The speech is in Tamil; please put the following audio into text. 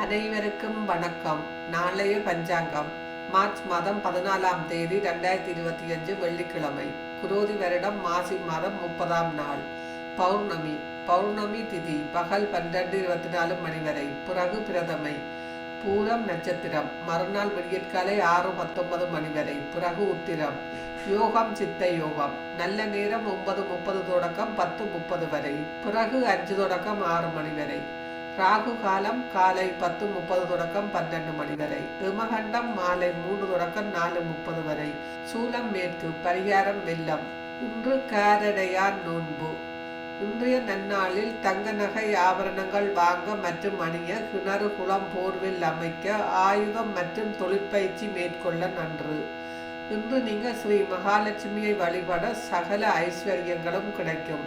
அனைவருக்கும் வணக்கம். நாளைய பஞ்சாங்கம். மார்ச் மாதம் பதினாலாம் தேதி ரெண்டாயிரத்தி இருபத்தி அஞ்சு வெள்ளிக்கிழமை. குரோதி வருடம் மாசி மாதம் முப்பதாம் நாள். பௌர்ணமி. பௌர்ணமி திதி பகல் பன்னிரண்டு இருபத்தி நாலு மணி வரை. பிறகு பிரதமை. பூரம் நட்சத்திரம். மறுநாள் விடியற்காலை ஆறு பத்தொன்பது மணி வரை. பிறகு உத்திரம். யோகம் சித்த யோகம். நல்ல நேரம் ஒன்பது முப்பது தொடக்கம் பத்து முப்பது வரை. பிறகு அஞ்சு தொடக்கம் ஆறு மணி வரை. ராகு காலம் காலை பத்து முப்பது தொடக்கம் பன்னெண்டு மணி வரை. விமகண்டம் மாலை மூன்று தொடக்கம் நாலு முப்பது வரை. சூலம் மேற்கு பரிகாரம் வெள்ளம். இன்று காரடையார் நோன்பு. இன்றைய நன்னாளில் தங்க நகை ஆபரணங்கள் வாங்க மற்றும் அணிய கிணறு குளம் போர்வில் அமைக்க ஆயுதம் மற்றும் தொழிற்பயிற்சி மேற்கொள்ள நன்று. இன்று நீங்கள் ஸ்ரீ மகாலட்சுமியை வழிபட சகல ஐஸ்வர்யங்களும் கிடைக்கும்.